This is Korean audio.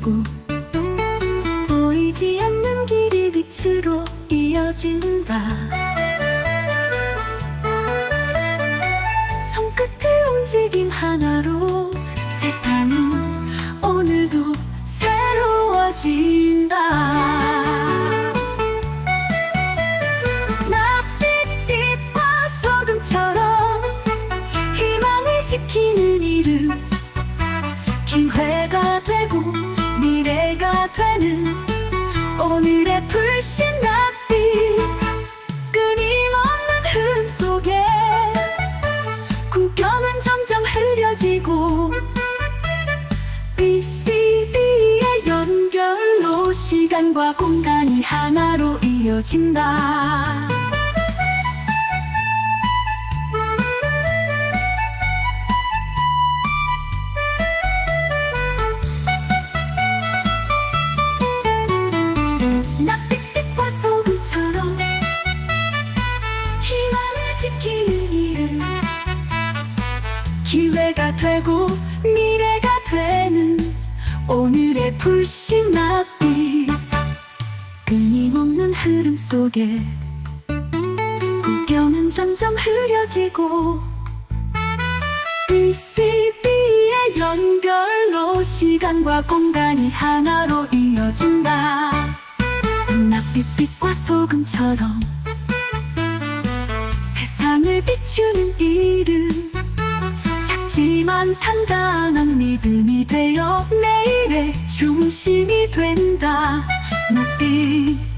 열고 보이지 않는 길이 빛으로 이어진다. 손끝의 움직임 하나로 세상은 오늘도 새로워진다. 낯빛빛과 소금처럼 희망을 지키는 이름 기회가 되고 되는 오늘의 불신 낯빛 끊임없는 흐름 속에 꿈결은 점점 흐려지고 BCB의 연결로 시간과 공간이 하나로 이어진다 지키는 이름 기회가 되고 미래가 되는 오늘의 불신 낯빛. 끊임없는 흐름 속에 국경은 점점 흐려지고 BCB의 연결로 시간과 공간이 하나로 이어진다. 낯빛빛과 소금처럼 비추는 이름. 작지만 단단한 믿음이 되어 내일의 중심이 된다. 낯빛